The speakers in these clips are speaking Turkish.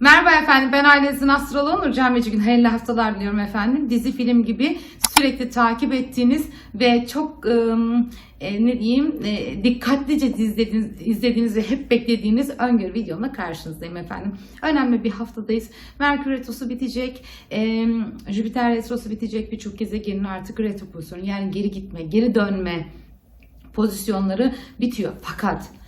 Merhaba efendim ben ailenizin astroloğu Nurcan Becigün. Hayırlı haftalar diliyorum efendim. Dizi film gibi sürekli takip ettiğiniz ve çok ım, e, ne diyeyim e, dikkatlice izlediğiniz, izlediğiniz ve hep beklediğiniz öngörü videomla karşınızdayım efendim. Önemli bir haftadayız. Merkür Retrosu bitecek. e, Jüpiter Retrosu bitecek. Birçok gezegenin artık retro pozisyonu yani geri gitme, geri dönme pozisyonları bitiyor. Fakat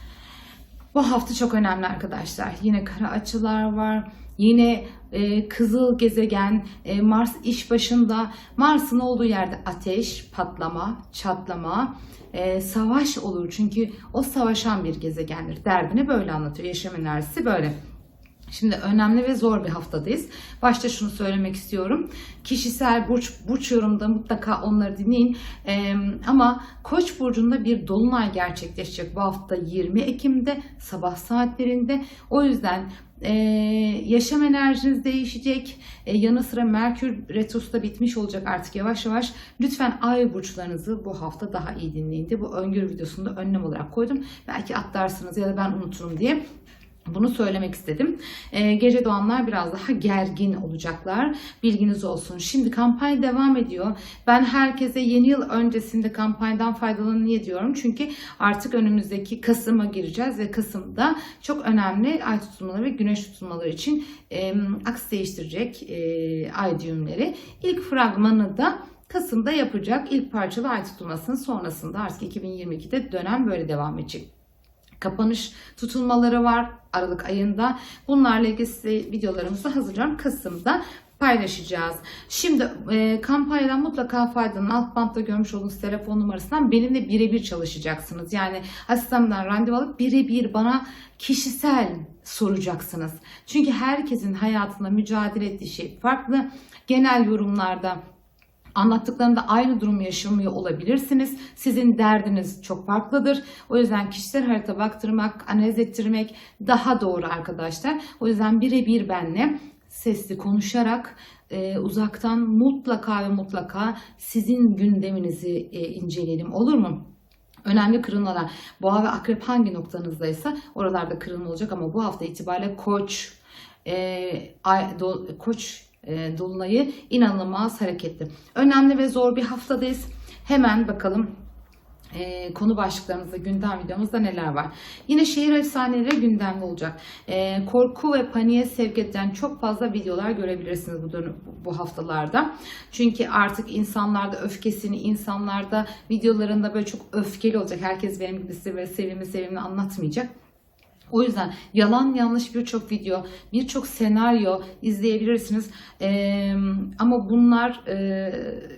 bu hafta çok önemli arkadaşlar. Yine kara açılar var. Yine e, kızıl gezegen e, Mars iş başında. Mars'ın olduğu yerde ateş, patlama, çatlama, e, savaş olur. Çünkü o savaşan bir gezegendir. Derdini böyle anlatıyor. Yaşam enerjisi böyle. Şimdi önemli ve zor bir haftadayız. Başta şunu söylemek istiyorum. Kişisel burç, burç yorumda mutlaka onları dinleyin. Ee, ama Koç burcunda bir dolunay gerçekleşecek bu hafta 20 Ekim'de sabah saatlerinde. O yüzden e, yaşam enerjiniz değişecek. E, yanı sıra Merkür retrosu da bitmiş olacak artık yavaş yavaş. Lütfen ay burçlarınızı bu hafta daha iyi dinleyin diye bu öngörü videosunda önlem olarak koydum. Belki atlarsınız ya da ben unuturum diye. Bunu söylemek istedim. Ee, gece doğanlar biraz daha gergin olacaklar. Bilginiz olsun. Şimdi kampanya devam ediyor. Ben herkese yeni yıl öncesinde kampanyadan faydalanın niye diyorum? Çünkü artık önümüzdeki Kasım'a gireceğiz ve Kasım'da çok önemli ay tutulmaları ve güneş tutulmaları için e, aks değiştirecek e, ay düğümleri. İlk fragmanı da Kasım'da yapacak. İlk parçalı ay tutulmasının sonrasında artık 2022'de dönem böyle devam edecek kapanış tutulmaları var Aralık ayında. Bunlarla ilgili size videolarımızı hazırlıyorum. Kasım'da paylaşacağız. Şimdi e, kampanyadan mutlaka faydalanın. Alt bantta görmüş olduğunuz telefon numarasından benimle birebir çalışacaksınız. Yani asistanımdan randevu alıp birebir bana kişisel soracaksınız. Çünkü herkesin hayatında mücadele ettiği şey farklı. Genel yorumlarda Anlattıklarımda aynı durum yaşamıyor olabilirsiniz. Sizin derdiniz çok farklıdır. O yüzden kişisel harita baktırmak, analiz ettirmek daha doğru arkadaşlar. O yüzden birebir benle sesli konuşarak e, uzaktan mutlaka ve mutlaka sizin gündeminizi e, inceleyelim olur mu? Önemli kırılmalar. Boğa ve akrep hangi noktanızdaysa oralarda kırılma olacak ama bu hafta itibariyle koç, e, ay, do, koç e, dolunayı inanılmaz hareketli. Önemli ve zor bir haftadayız. Hemen bakalım e, konu başlıklarımızda, gündem videomuzda neler var. Yine şehir efsaneleri gündemde olacak. E, korku ve paniğe sevk eden çok fazla videolar görebilirsiniz bu, dönüm, bu haftalarda. Çünkü artık insanlarda öfkesini, insanlarda videolarında böyle çok öfkeli olacak. Herkes benim gibi size sevimli sevimli anlatmayacak. O yüzden yalan yanlış birçok video, birçok senaryo izleyebilirsiniz. Ee, ama bunlar e,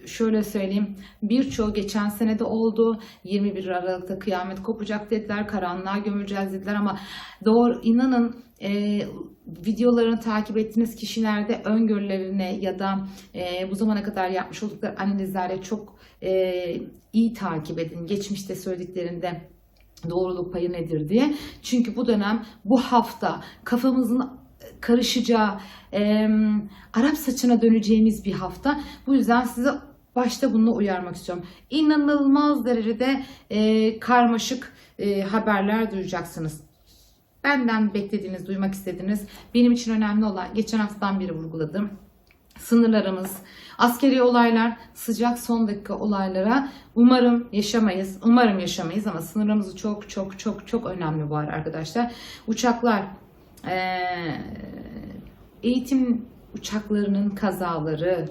şöyle söyleyeyim, birçoğu geçen senede oldu. 21 Aralık'ta kıyamet kopacak dediler, karanlığa gömüleceğiz dediler ama doğru inanın e, videolarını takip ettiğiniz kişilerde öngörülerine ya da e, bu zamana kadar yapmış oldukları analizlerle çok e, iyi takip edin. Geçmişte söylediklerinde doğruluk payı nedir diye. Çünkü bu dönem bu hafta kafamızın karışacağı, e, Arap saçına döneceğimiz bir hafta. Bu yüzden size başta bununla uyarmak istiyorum. İnanılmaz derecede e, karmaşık e, haberler duyacaksınız. Benden beklediğiniz, duymak istediğiniz, benim için önemli olan geçen haftadan beri vurguladım sınırlarımız, askeri olaylar, sıcak son dakika olaylara umarım yaşamayız. Umarım yaşamayız ama sınırlarımız çok çok çok çok önemli bu ara arkadaşlar. Uçaklar, eğitim uçaklarının kazaları,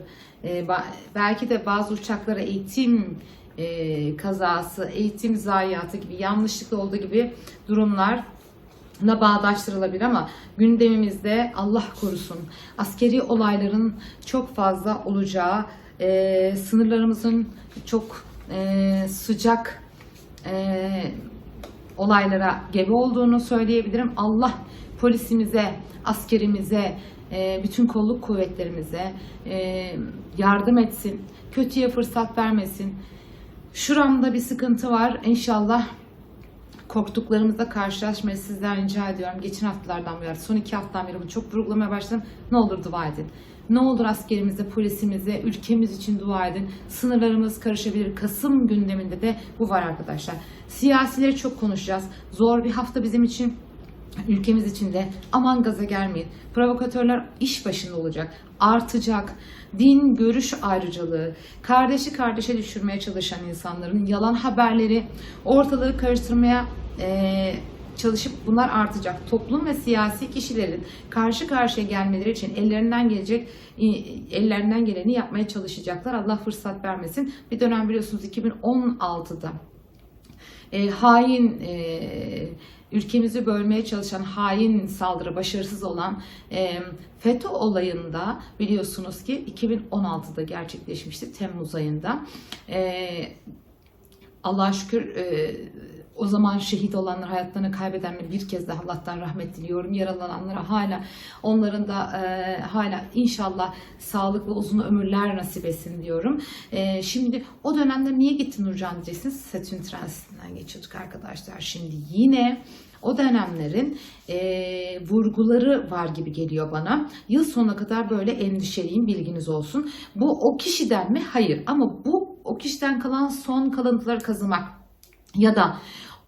belki de bazı uçaklara eğitim kazası, eğitim zayiatı gibi yanlışlıkla olduğu gibi durumlar na bağdaştırılabilir ama gündemimizde Allah korusun askeri olayların çok fazla olacağı, e, sınırlarımızın çok e, sıcak e, olaylara gebe olduğunu söyleyebilirim. Allah polisimize, askerimize, e, bütün kolluk kuvvetlerimize e, yardım etsin, kötüye fırsat vermesin. Şuramda bir sıkıntı var. İnşallah korktuklarımızla karşılaşmayı sizden rica ediyorum. Geçen haftalardan beri, son iki haftadan beri bunu çok vurgulamaya başladım. Ne olur dua edin. Ne olur askerimize, polisimize, ülkemiz için dua edin. Sınırlarımız karışabilir. Kasım gündeminde de bu var arkadaşlar. Siyasileri çok konuşacağız. Zor bir hafta bizim için. Ülkemiz içinde aman gaza gelmeyin. Provokatörler iş başında olacak, artacak. Din, görüş ayrıcalığı, kardeşi kardeşe düşürmeye çalışan insanların yalan haberleri, ortalığı karıştırmaya eee, çalışıp bunlar artacak. Toplum ve siyasi kişilerin karşı karşıya gelmeleri için ellerinden gelecek ellerinden geleni yapmaya çalışacaklar. Allah fırsat vermesin. Bir dönem biliyorsunuz 2016'da e, hain e, ülkemizi bölmeye çalışan hain saldırı başarısız olan e, FETÖ olayında biliyorsunuz ki 2016'da gerçekleşmişti Temmuz ayında. E, Allah'a şükür e, o zaman şehit olanlar, hayatlarını kaybedenler bir kez daha Allah'tan rahmet diliyorum. Yaralananlara hala onların da e, hala inşallah sağlıklı uzun ömürler nasip etsin diyorum. E, şimdi o dönemde niye gittin Nurcan diyeceksiniz. Satürn transitinden geçiyorduk arkadaşlar. Şimdi yine o dönemlerin e, vurguları var gibi geliyor bana. Yıl sonuna kadar böyle endişeliyim bilginiz olsun. Bu o kişiden mi? Hayır. Ama bu o kişiden kalan son kalıntıları kazımak ya da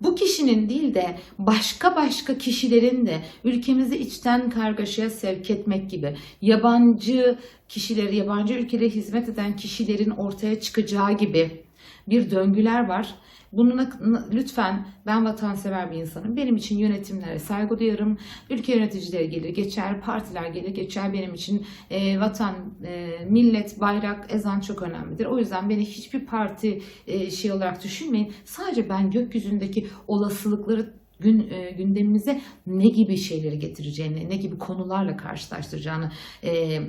bu kişinin değil de başka başka kişilerin de ülkemizi içten kargaşaya sevk etmek gibi yabancı kişileri, yabancı ülkelere hizmet eden kişilerin ortaya çıkacağı gibi bir döngüler var. Bununla lütfen ben vatansever bir insanım. Benim için yönetimlere saygı duyarım. Ülke yöneticileri gelir geçer, partiler gelir geçer. Benim için e, vatan, e, millet, bayrak, ezan çok önemlidir. O yüzden beni hiçbir parti e, şey olarak düşünmeyin. Sadece ben gökyüzündeki olasılıkları gün e, gündemimize ne gibi şeyleri getireceğini, ne gibi konularla karşılaştıracağını e,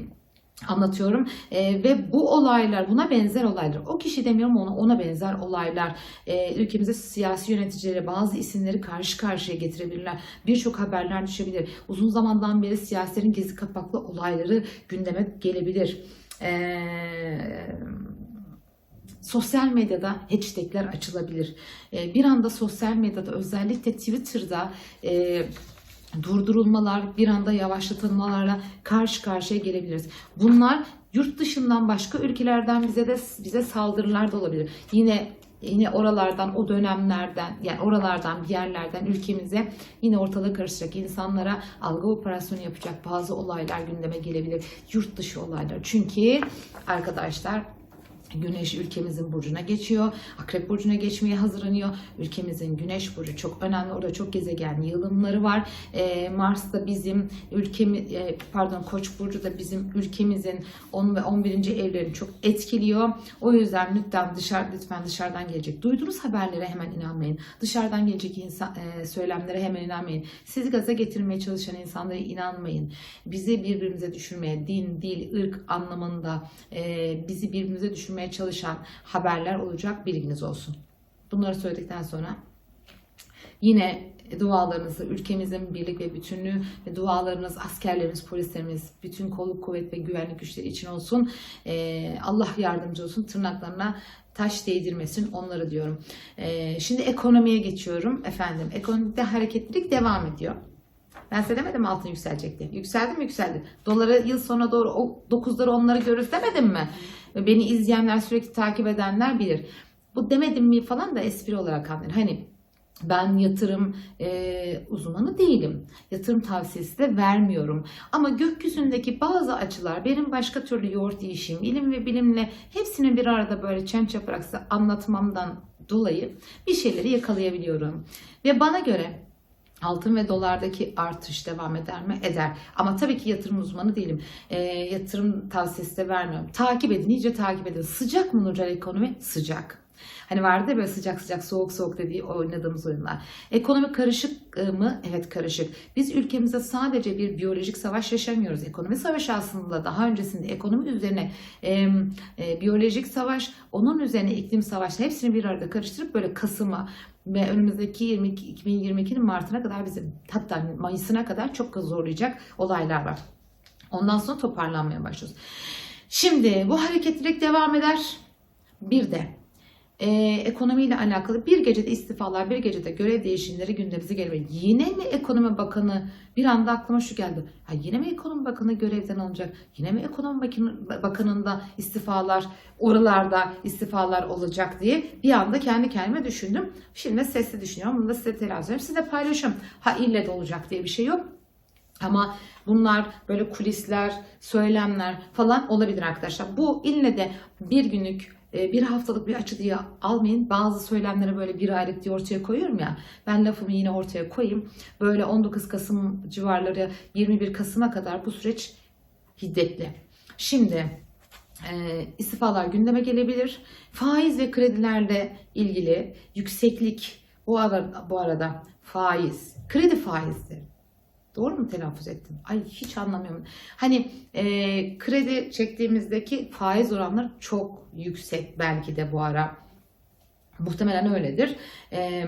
anlatıyorum. E, ve bu olaylar buna benzer olaylar o kişi demiyorum ona ona benzer olaylar e, ülkemizde siyasi yöneticileri bazı isimleri karşı karşıya getirebilirler. Birçok haberler düşebilir. Uzun zamandan beri siyasilerin gezi kapaklı olayları gündeme gelebilir. Eee sosyal medyada hashtagler açılabilir. E, bir anda sosyal medyada özellikle Twitter'da e, durdurulmalar, bir anda yavaşlatılmalarla karşı karşıya gelebiliriz. Bunlar yurt dışından başka ülkelerden bize de bize saldırılar da olabilir. Yine yine oralardan o dönemlerden yani oralardan bir yerlerden ülkemize yine ortalığı karışacak insanlara algı operasyonu yapacak bazı olaylar gündeme gelebilir. Yurt dışı olaylar. Çünkü arkadaşlar Güneş ülkemizin burcuna geçiyor. Akrep burcuna geçmeye hazırlanıyor. Ülkemizin güneş burcu çok önemli. Orada çok gezegen yığılımları var. E, Mars da bizim ülkemiz e, pardon Koç burcu da bizim ülkemizin 10 ve 11. evlerini çok etkiliyor. O yüzden lütfen dışarı lütfen dışarıdan gelecek duyduğunuz haberlere hemen inanmayın. Dışarıdan gelecek insan e, söylemlere hemen inanmayın. Sizi gaza getirmeye çalışan insanlara inanmayın. Bizi birbirimize düşürmeye, din, dil, ırk anlamında e, bizi birbirimize düşürmeye düşürmeye çalışan haberler olacak bilginiz olsun. Bunları söyledikten sonra yine dualarınızı, ülkemizin birlik ve bütünlüğü ve dualarınız, askerlerimiz, polislerimiz, bütün kolluk kuvvet ve güvenlik güçleri için olsun. Ee, Allah yardımcı olsun. Tırnaklarına taş değdirmesin onları diyorum. Ee, şimdi ekonomiye geçiyorum efendim. Ekonomide hareketlilik devam ediyor. Ben size demedim altın yükselecek Yükseldi mi yükseldi. Doları yıl sonuna doğru 9'ları onları görürüz demedim mi? Beni izleyenler sürekli takip edenler bilir. Bu demedim mi falan da espri olarak anlayın. Hani ben yatırım e, uzmanı değilim. Yatırım tavsiyesi de vermiyorum. Ama gökyüzündeki bazı açılar benim başka türlü yoğurt yiyişim, ilim ve bilimle hepsini bir arada böyle çenç yaparak anlatmamdan dolayı bir şeyleri yakalayabiliyorum. Ve bana göre Altın ve dolardaki artış devam eder mi? Eder. Ama tabii ki yatırım uzmanı değilim. E, yatırım tavsiyesi de vermiyorum. Takip edin, iyice takip edin. Sıcak mı Nurcan ekonomi? Sıcak. Hani vardı ya böyle sıcak sıcak soğuk soğuk dediği oynadığımız oyunlar. Ekonomi karışık mı? Evet karışık. Biz ülkemizde sadece bir biyolojik savaş yaşamıyoruz. Ekonomi savaşı aslında daha öncesinde ekonomi üzerine e, e, biyolojik savaş, onun üzerine iklim savaşı hepsini bir arada karıştırıp böyle Kasım'a ve önümüzdeki 22, 2022'nin Mart'ına kadar bizim hatta Mayıs'ına kadar çok zorlayacak olaylar var. Ondan sonra toparlanmaya başlıyoruz. Şimdi bu hareketlilik devam eder. Bir de e, ekonomiyle alakalı bir gecede istifalar, bir gecede görev değişimleri gündemimize gelebilir. Yine mi ekonomi bakanı bir anda aklıma şu geldi. Ha, yine mi ekonomi bakanı görevden alınacak? Yine mi ekonomi Bakanı- bakanında istifalar, oralarda istifalar olacak diye bir anda kendi kendime düşündüm. Şimdi sesli düşünüyorum. Bunu da size telaş ediyorum. Size paylaşıyorum. Ha ille de olacak diye bir şey yok. Ama bunlar böyle kulisler, söylemler falan olabilir arkadaşlar. Bu ille de bir günlük, bir haftalık bir açı diye almayın. Bazı söylemleri böyle bir aylık diye ortaya koyuyorum ya. Ben lafımı yine ortaya koyayım. Böyle 19 Kasım civarları 21 Kasım'a kadar bu süreç hiddetli. Şimdi e, istifalar gündeme gelebilir. Faiz ve kredilerle ilgili yükseklik bu arada, bu arada faiz, kredi faizleri Doğru mu telaffuz ettim? Ay hiç anlamıyorum. Hani e, kredi çektiğimizdeki faiz oranları çok yüksek belki de bu ara. Muhtemelen öyledir. E,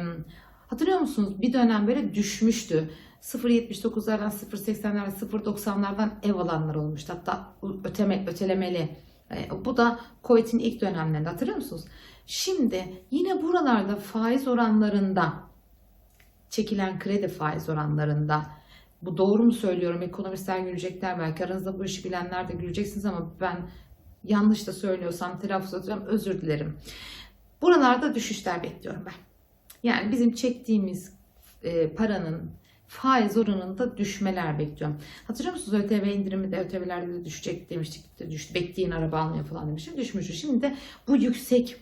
hatırlıyor musunuz? Bir dönem böyle düşmüştü. 0.79'lardan 0.80'lerden 0.90'lardan ev alanlar olmuştu. Hatta öteme, ötelemeli. E, bu da Covid'in ilk dönemlerinde hatırlıyor musunuz? Şimdi yine buralarda faiz oranlarında çekilen kredi faiz oranlarında bu doğru mu söylüyorum? Ekonomistler gülecekler belki. Aranızda bu işi bilenler de güleceksiniz ama ben yanlış da söylüyorsam telaffuz edeceğim. Özür dilerim. Buralarda düşüşler bekliyorum ben. Yani bizim çektiğimiz e, paranın faiz oranında düşmeler bekliyorum. Hatırlıyor musunuz ÖTV indirimi de ÖTV'lerde de düşecek demiştik. De düştü. Bekleyin araba almıyor falan demiştim. Düşmüştü. Şimdi de bu yüksek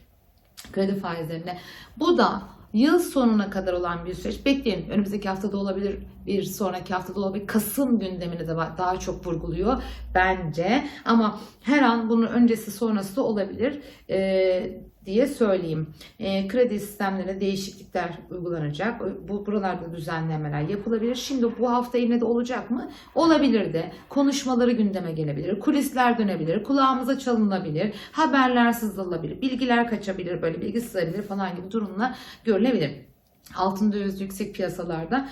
kredi faizlerine. Bu da yıl sonuna kadar olan bir süreç. Bekleyin. Önümüzdeki haftada olabilir, bir sonraki haftada olabilir. Kasım gündemini de daha çok vurguluyor bence. Ama her an bunun öncesi sonrası da olabilir ee, diye söyleyeyim. Ee, kredi sistemlerine değişiklikler uygulanacak. Bu buralarda düzenlemeler yapılabilir. Şimdi bu hafta yine de olacak mı? Olabilir de. Konuşmaları gündeme gelebilir. Kulisler dönebilir. Kulağımıza çalınabilir. Haberler sızılabilir. Bilgiler kaçabilir. Böyle bilgi sızabilir falan gibi durumlar görülebilir. Altın döviz yüksek piyasalarda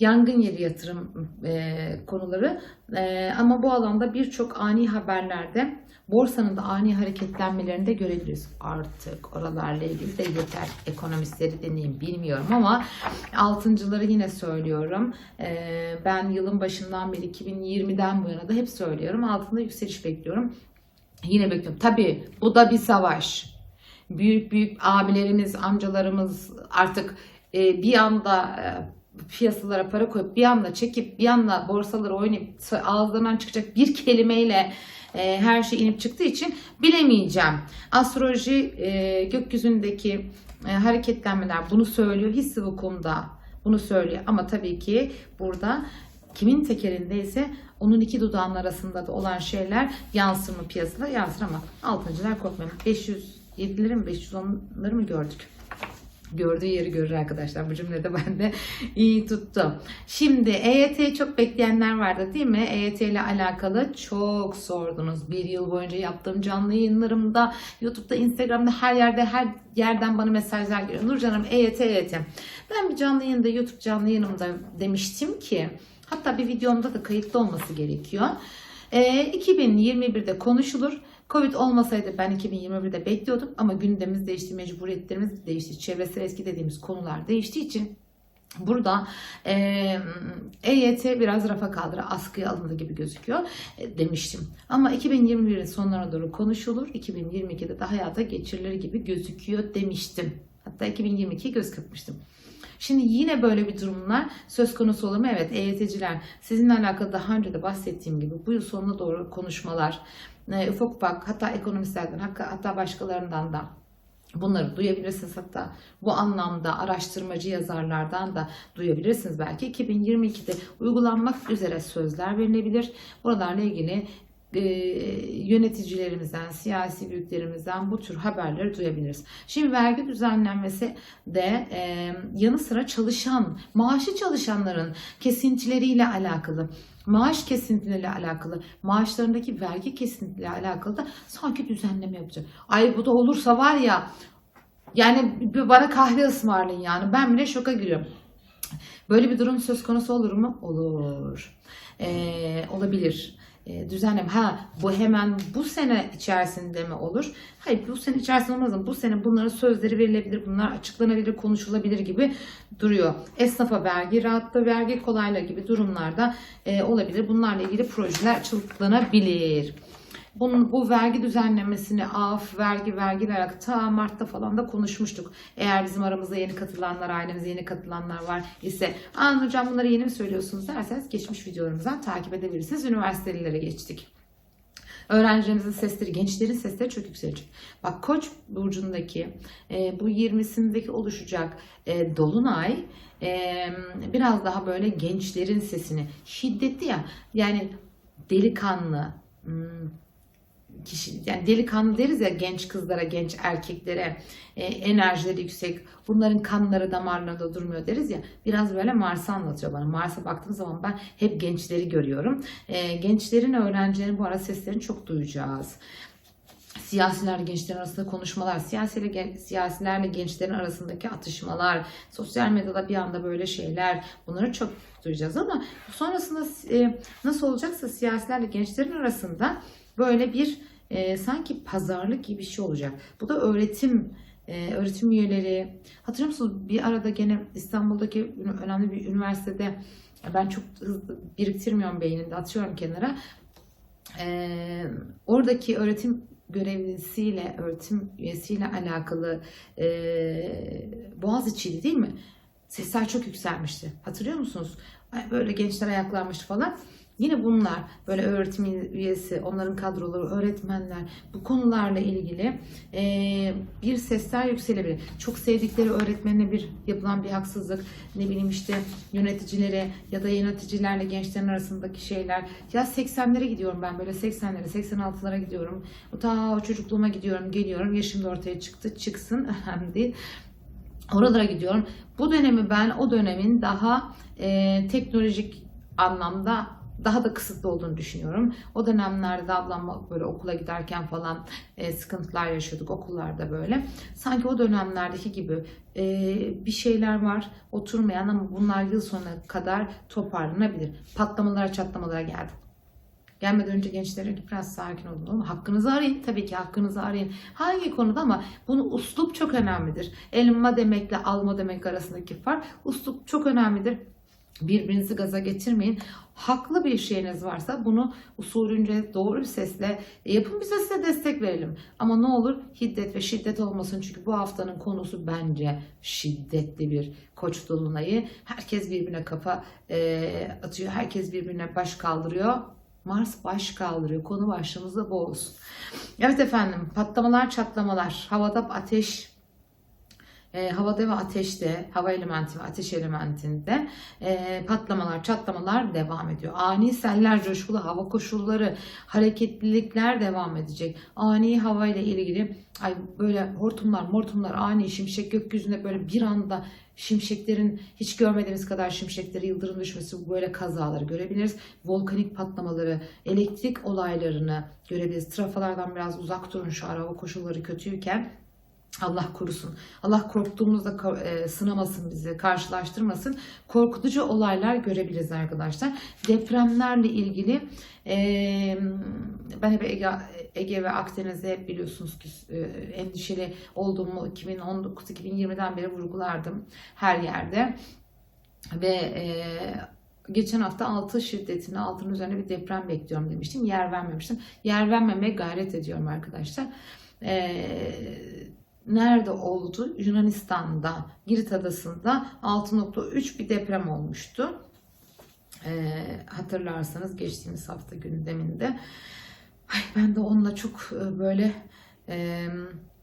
yangın yeri yatırım e, konuları e, ama bu alanda birçok ani haberlerde borsanın da ani hareketlenmelerini de görebiliriz. Artık oralarla ilgili de yeter ekonomistleri deneyim bilmiyorum ama altıncıları yine söylüyorum. E, ben yılın başından beri 2020'den bu yana da hep söylüyorum. Altında yükseliş bekliyorum. Yine bekliyorum. Tabii bu da bir savaş. Büyük büyük abilerimiz, amcalarımız artık e, bir anda e, piyasalara para koyup bir anda çekip bir anda borsaları oynayıp ağızlarından çıkacak bir kelimeyle e, her şey inip çıktığı için bilemeyeceğim. Astroloji e, gökyüzündeki e, hareketlenmeler bunu söylüyor. Hissi vukumda bunu söylüyor. Ama tabii ki burada kimin tekerindeyse onun iki dudağının arasında da olan şeyler yansır mı piyasada yansır ama altıncılar korkmayın. 507'leri mi 510'ları mı gördük? Gördüğü yeri görür arkadaşlar. Bu cümlede ben de iyi tuttum. Şimdi EYT'yi çok bekleyenler vardı değil mi? EYT ile alakalı çok sordunuz. Bir yıl boyunca yaptığım canlı yayınlarımda, YouTube'da, Instagram'da her yerde her yerden bana mesajlar geliyor. Nurcan'ım EYT, EYT. Ben bir canlı yayında, YouTube canlı yayınımda demiştim ki hatta bir videomda da kayıtlı olması gerekiyor. E, 2021'de konuşulur. Covid olmasaydı ben 2021'de bekliyordum ama gündemimiz değişti, mecburiyetlerimiz değişti, çevresel eski dediğimiz konular değiştiği için Burada e, EYT biraz rafa kaldıra askıya alındı gibi gözüküyor e, demiştim. Ama 2021'in sonlarına doğru konuşulur. 2022'de de hayata geçirilir gibi gözüküyor demiştim. Hatta 2022'ye göz kırpmıştım. Şimdi yine böyle bir durumlar söz konusu olur mu? Evet EYT'ciler sizinle alakalı daha önce de bahsettiğim gibi bu yıl sonuna doğru konuşmalar e, ufak ufak hatta ekonomistlerden hatta, başkalarından da Bunları duyabilirsiniz hatta bu anlamda araştırmacı yazarlardan da duyabilirsiniz belki. 2022'de uygulanmak üzere sözler verilebilir. Buralarla ilgili e, yöneticilerimizden, siyasi büyüklerimizden bu tür haberleri duyabiliriz. Şimdi vergi düzenlenmesi de e, yanı sıra çalışan, maaşı çalışanların kesintileriyle alakalı maaş kesintileriyle alakalı, maaşlarındaki vergi kesintileriyle alakalı da sanki düzenleme yapacak. Ay bu da olursa var ya yani bana kahve ısmarlayın yani ben bile şoka giriyorum. Böyle bir durum söz konusu olur mu? Olur. Ee, olabilir. E, düzenleme. Ha bu hemen bu sene içerisinde mi olur? Hayır bu sene içerisinde olmaz ama bu sene bunların sözleri verilebilir, bunlar açıklanabilir, konuşulabilir gibi duruyor. Esnafa vergi, rahatlığı, vergi kolaylığı gibi durumlarda e, olabilir. Bunlarla ilgili projeler açıklanabilir. Bunun, bu vergi düzenlemesini af, vergi, vergi olarak ta Mart'ta falan da konuşmuştuk. Eğer bizim aramızda yeni katılanlar, ailemize yeni katılanlar var ise Aa hocam bunları yeni mi söylüyorsunuz derseniz geçmiş videolarımızdan takip edebilirsiniz. Üniversitelilere geçtik. Öğrencilerimizin sesleri, gençlerin sesleri çok yükselecek. Bak Koç burcundaki e, bu 20'sindeki oluşacak e, dolunay e, biraz daha böyle gençlerin sesini şiddetli ya yani delikanlı hmm, kişi yani delikanlı deriz ya genç kızlara, genç erkeklere e, enerjileri yüksek. Bunların kanları damarlarında durmuyor deriz ya. Biraz böyle Mars'ı anlatıyor bana. Mars'a baktığım zaman ben hep gençleri görüyorum. E, gençlerin, öğrencilerin bu ara seslerini çok duyacağız. Siyasiler gençlerin arasında konuşmalar, siyasiyle, gen- siyasilerle gençlerin arasındaki atışmalar, sosyal medyada bir anda böyle şeyler bunları çok duyacağız ama sonrasında e, nasıl olacaksa siyasilerle gençlerin arasında böyle bir e, sanki pazarlık gibi bir şey olacak. Bu da öğretim e, öğretim üyeleri. Hatırlıyor musunuz bir arada gene İstanbul'daki önemli bir üniversitede ben çok hızlı biriktirmiyorum beyninde atıyorum kenara. E, oradaki öğretim görevlisiyle, öğretim üyesiyle alakalı e, Boğaziçi'ydi değil mi? Sesler çok yükselmişti. Hatırlıyor musunuz? Böyle gençler ayaklanmıştı falan. Yine bunlar böyle öğretim üyesi, onların kadroları, öğretmenler bu konularla ilgili e, bir sesler yükselebilir. Çok sevdikleri öğretmenine bir yapılan bir haksızlık, ne bileyim işte yöneticilere ya da yöneticilerle gençlerin arasındaki şeyler. Ya 80'lere gidiyorum ben böyle 80'lere, 86'lara gidiyorum. Ta çocukluğuma gidiyorum, geliyorum. Yaşım da ortaya çıktı, çıksın önemli değil. Oralara gidiyorum. Bu dönemi ben o dönemin daha e, teknolojik anlamda daha da kısıtlı olduğunu düşünüyorum. O dönemlerde ablam böyle okula giderken falan e, sıkıntılar yaşıyorduk okullarda böyle. Sanki o dönemlerdeki gibi e, bir şeyler var oturmayan ama bunlar yıl sonuna kadar toparlanabilir. Patlamalara çatlamalara geldi. Gelmeden önce gençlere biraz sakin olun. Ama hakkınızı arayın. Tabii ki hakkınızı arayın. Hangi konuda ama bunu uslup çok önemlidir. Elma demekle alma demek arasındaki fark. Uslup çok önemlidir. Birbirinizi gaza getirmeyin. Haklı bir şeyiniz varsa bunu usulünce doğru sesle yapın biz size destek verelim. Ama ne olur hiddet ve şiddet olmasın çünkü bu haftanın konusu bence şiddetli bir koç dolunayı. Herkes birbirine kafa e, atıyor. Herkes birbirine baş kaldırıyor. Mars baş kaldırıyor. Konu başlığımız da bu olsun. Evet efendim patlamalar çatlamalar. Havada ateş e, havada ve ateşte, hava elementi ve ateş elementinde e, patlamalar, çatlamalar devam ediyor. Ani seller, coşkulu hava koşulları, hareketlilikler devam edecek. Ani hava ile ilgili ay böyle hortumlar, mortumlar, ani şimşek gökyüzünde böyle bir anda şimşeklerin hiç görmediğimiz kadar şimşekleri, yıldırım düşmesi böyle kazaları görebiliriz. Volkanik patlamaları, elektrik olaylarını görebiliriz. Trafalardan biraz uzak durun şu ara hava koşulları kötüyken. Allah korusun. Allah korktuğumuzda ko- e, sınamasın bizi, karşılaştırmasın. Korkutucu olaylar görebiliriz arkadaşlar. Depremlerle ilgili e, ben hep Ege, Ege ve Akdeniz'de hep biliyorsunuz ki e, endişeli olduğumu 2019-2020'den beri vurgulardım her yerde. Ve geçen hafta 6 şiddetinde altının üzerine bir deprem bekliyorum demiştim. Yer vermemiştim. Yer vermemeye gayret ediyorum arkadaşlar. Eee nerede oldu? Yunanistan'da, Girit Adası'nda 6.3 bir deprem olmuştu. Ee, hatırlarsanız geçtiğimiz hafta gündeminde. Ay, ben de onunla çok e, böyle e,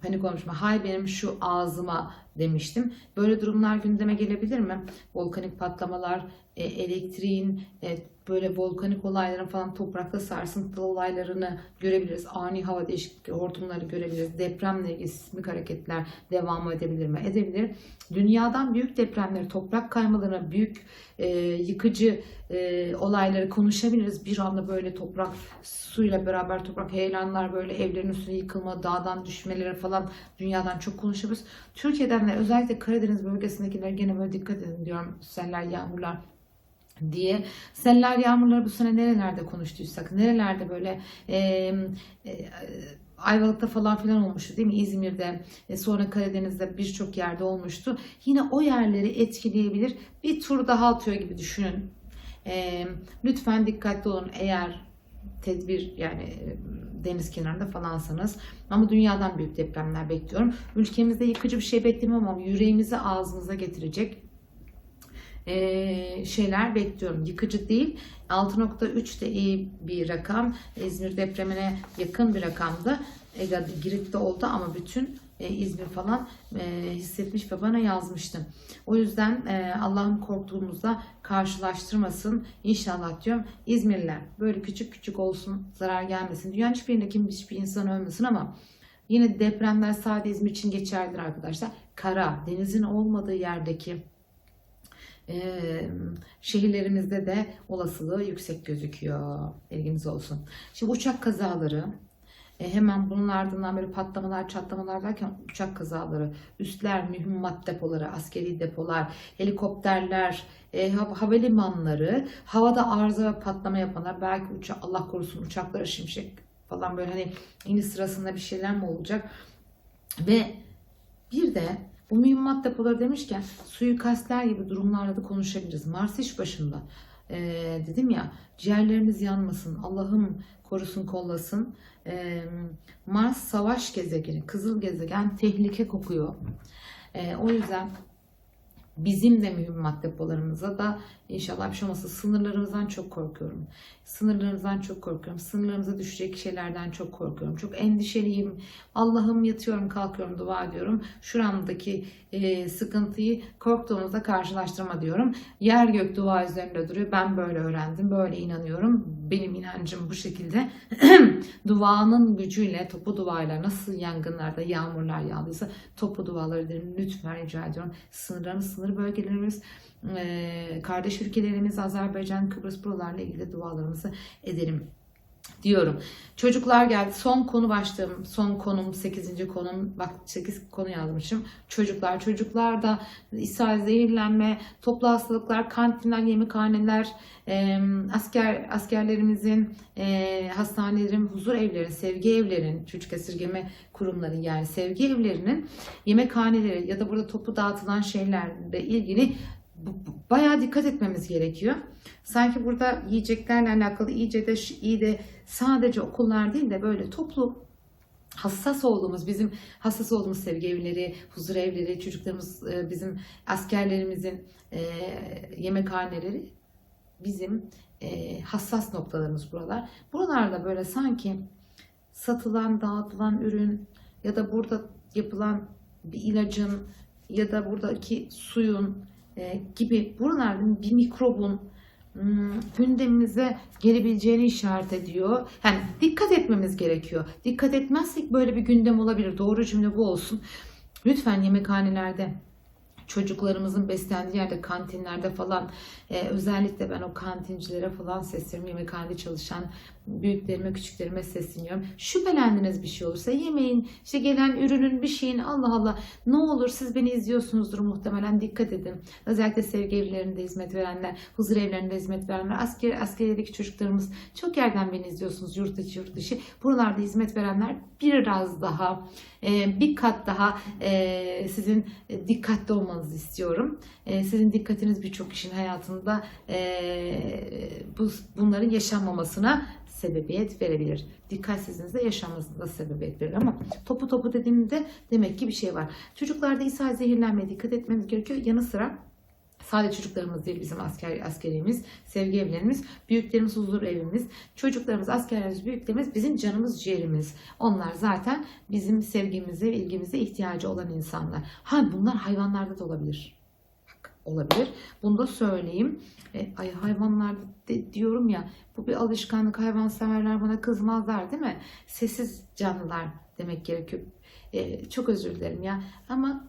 panik olmuşum. Hay benim şu ağzıma demiştim. Böyle durumlar gündeme gelebilir mi? Volkanik patlamalar, e, elektriğin, e, böyle volkanik olayların falan toprakta sarsıntılı olaylarını görebiliriz. Ani hava değişiklikleri, hortumları görebiliriz. Depremle ilgili sismik hareketler devam edebilir mi? Edebilir. Dünyadan büyük depremleri, toprak kaymalarına, büyük e, yıkıcı e, olayları konuşabiliriz. Bir anda böyle toprak suyla beraber toprak heyelanlar böyle evlerin üstüne yıkılma, dağdan düşmeleri falan dünyadan çok konuşabiliriz. Türkiye'den de özellikle Karadeniz bölgesindekiler gene böyle dikkat edin diyorum. Seller, yağmurlar diye. Seller yağmurları bu sene nerelerde konuştuysak, nerelerde böyle e, e, Ayvalık'ta falan filan olmuştu değil mi? İzmir'de, e, sonra Karadeniz'de birçok yerde olmuştu. Yine o yerleri etkileyebilir. Bir tur daha atıyor gibi düşünün. E, lütfen dikkatli olun eğer tedbir yani e, deniz kenarında falansanız. Ama dünyadan büyük depremler bekliyorum. Ülkemizde yıkıcı bir şey beklemiyorum ama yüreğimizi ağzınıza getirecek e, şeyler bekliyorum. Yıkıcı değil. 6.3 de iyi bir rakam. İzmir depremine yakın bir rakamdı. E, Girit'te oldu ama bütün e, İzmir falan e, hissetmiş ve bana yazmıştı. O yüzden e, Allah'ım korktuğumuzda karşılaştırmasın. İnşallah diyorum. İzmirliler böyle küçük küçük olsun, zarar gelmesin. Dünyanın hiçbir yerinde kim hiçbir insan ölmesin ama yine depremler sadece İzmir için geçerlidir arkadaşlar. Kara, denizin olmadığı yerdeki şehirlerimizde de olasılığı yüksek gözüküyor. Bilginiz olsun. Şimdi uçak kazaları e, hemen bunun ardından böyle patlamalar, çatlamalar derken uçak kazaları, üstler, mühimmat depoları, askeri depolar, helikopterler, e, hav- havalimanları, havada arıza ve patlama yapanlar, belki uça Allah korusun uçaklara şimşek falan böyle hani iniş sırasında bir şeyler mi olacak? Ve bir de bu mühimmat depoları demişken suikastler gibi durumlarla da konuşabiliriz. Mars iş başında. Ee, dedim ya ciğerlerimiz yanmasın. Allah'ım korusun kollasın. Ee, Mars savaş gezegeni, kızıl gezegen tehlike kokuyor. Ee, o yüzden bizim de mühimmat depolarımıza da inşallah bir şey olmasa sınırlarımızdan çok korkuyorum. Sınırlarımızdan çok korkuyorum. Sınırlarımıza düşecek şeylerden çok korkuyorum. Çok endişeliyim. Allah'ım yatıyorum, kalkıyorum, dua ediyorum. Şuramdaki e, sıkıntıyı korktuğumuzda karşılaştırma diyorum. Yer gök dua üzerinde duruyor. Ben böyle öğrendim, böyle inanıyorum. Benim inancım bu şekilde. Duanın gücüyle, topu duayla nasıl yangınlarda yağmurlar yağdıysa topu duaları derim. Lütfen rica ediyorum. Sınırlarımız, sınır bölgelerimiz, kardeş ülkelerimiz Azerbaycan, Kıbrıs buralarla ilgili dualarımızı edelim diyorum. Çocuklar geldi. Son konu başlığım. Son konum 8. konum. Bak 8 konu yazmışım. Çocuklar. Çocuklar da ishal, zehirlenme, toplu hastalıklar, kantinler, yemekhaneler, e, asker askerlerimizin e, hastanelerin, huzur evlerin, sevgi evlerin, çocuk esirgeme kurumların yani sevgi evlerinin yemekhaneleri ya da burada topu dağıtılan şeylerle ilgili bayağı dikkat etmemiz gerekiyor. Sanki burada yiyeceklerle alakalı iyice de iyi de sadece okullar değil de böyle toplu hassas olduğumuz, bizim hassas olduğumuz sevgi evleri, huzur evleri, çocuklarımız, e, bizim askerlerimizin e, yemekhaneleri bizim e, hassas noktalarımız buralar. Buralarda böyle sanki satılan, dağıtılan ürün ya da burada yapılan bir ilacın ya da buradaki suyun e, gibi buralarda bir mikrobun hmm, gündemimize gelebileceğini işaret ediyor. Yani dikkat etmemiz gerekiyor. Dikkat etmezsek böyle bir gündem olabilir. Doğru cümle bu olsun. Lütfen yemekhanelerde çocuklarımızın beslendiği yerde kantinlerde falan e, özellikle ben o kantincilere falan sesleniyorum yemekhanede çalışan büyüklerime küçüklerime sesleniyorum. Şüphelendiniz bir şey olursa yemeğin işte gelen ürünün bir şeyin Allah Allah ne olur siz beni izliyorsunuzdur muhtemelen dikkat edin. Özellikle sevgi evlerinde hizmet verenler huzur evlerinde hizmet verenler asker askeriyedeki çocuklarımız çok yerden beni izliyorsunuz yurt içi yurt dışı. Buralarda hizmet verenler biraz daha e, bir kat daha e, sizin dikkatli olmanızı istiyorum. E, sizin dikkatiniz birçok kişinin hayatında e, bu bunların yaşanmamasına sebebiyet verebilir. Dikkatsizliğinizde yaşanmasına sebebiyet verir ama topu topu dediğimde demek ki bir şey var. Çocuklarda ishal zehirlenmeye dikkat etmemiz gerekiyor. Yanı sıra Sadece çocuklarımız değil bizim asker askerimiz, sevgi evlerimiz, büyüklerimiz huzur evimiz, çocuklarımız, askerlerimiz, büyüklerimiz bizim canımız, ciğerimiz. Onlar zaten bizim sevgimize, ilgimize ihtiyacı olan insanlar. Ha bunlar hayvanlarda da olabilir. Olabilir. Bunu da söyleyeyim. E, ay hayvanlarda de, diyorum ya bu bir alışkanlık. Hayvanseverler bana kızmazlar değil mi? Sessiz canlılar demek gerekiyor. E, çok özür dilerim ya. Ama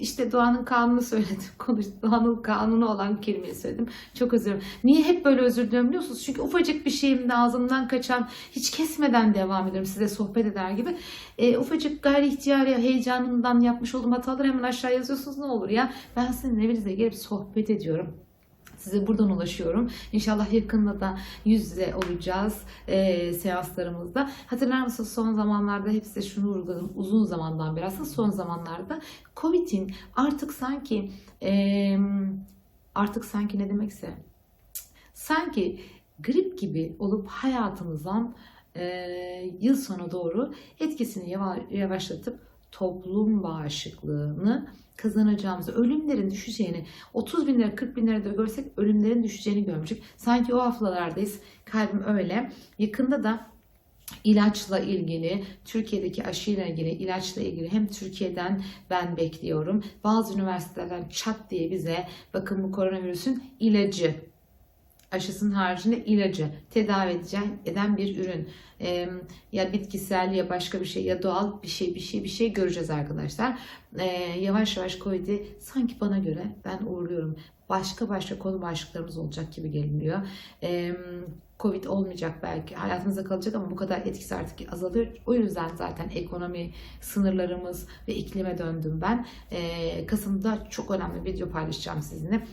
işte doğanın kanunu söyledim. Konuş, doğanın kanunu olan kelimeyi söyledim. Çok özür dilerim. Niye hep böyle özür diliyorum biliyor musunuz? Çünkü ufacık bir şeyim de ağzımdan kaçan, hiç kesmeden devam ediyorum size sohbet eder gibi. E, ufacık gayri ihtiyari heyecanımdan yapmış olduğum hataları hemen aşağı yazıyorsunuz ne olur ya. Ben sizin evinize gelip sohbet ediyorum. Size buradan ulaşıyorum. İnşallah yakında da yüz yüze olacağız e, seanslarımızda. Hatırlar mısınız son zamanlarda hep size şunu vurguladım. Uzun zamandan beri aslında son zamanlarda Covid'in artık sanki e, artık sanki ne demekse sanki grip gibi olup hayatımızdan e, yıl sonu doğru etkisini yava- yavaşlatıp toplum bağışıklığını kazanacağımızı, ölümlerin düşeceğini, 30 bin lira, 40 bin lira da görsek ölümlerin düşeceğini görmüştük. Sanki o haftalardayız. Kalbim öyle. Yakında da ilaçla ilgili, Türkiye'deki aşıyla ilgili, ilaçla ilgili hem Türkiye'den ben bekliyorum. Bazı üniversitelerden çat diye bize bakın bu koronavirüsün ilacı aşısının haricinde ilacı tedavi edeceğin, eden bir ürün. Ee, ya bitkisel ya başka bir şey ya doğal bir şey bir şey bir şey göreceğiz arkadaşlar. Ee, yavaş yavaş Covid'i sanki bana göre ben uğurluyorum. Başka başka konu başlıklarımız olacak gibi geliyor. Ee, Covid olmayacak belki hayatımıza kalacak ama bu kadar etkisi artık azalıyor. O yüzden zaten ekonomi sınırlarımız ve iklime döndüm ben. Ee, Kasım'da çok önemli bir video paylaşacağım sizinle.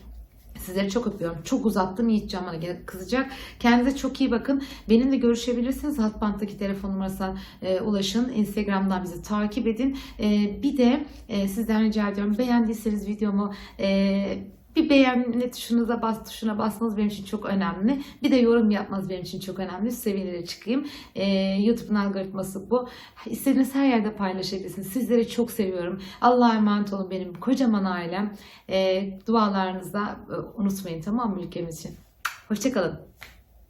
Sizleri çok öpüyorum. Çok uzattım. Yiğitcan bana kızacak. Kendinize çok iyi bakın. Benimle görüşebilirsiniz. Hatbant'taki telefon numarasına e, ulaşın. Instagram'dan bizi takip edin. E, bir de e, sizden rica ediyorum. Beğendiyseniz videomu e, bir beğenme tuşunuza bas tuşuna basmanız benim için çok önemli. Bir de yorum yapmanız benim için çok önemli. Sevinire çıkayım. Ee, YouTube'un algoritması bu. İstediğiniz her yerde paylaşabilirsiniz. Sizleri çok seviyorum. Allah'a emanet olun benim kocaman ailem. Ee, dualarınızda e, unutmayın tamam mı ülkemiz için. Hoşçakalın.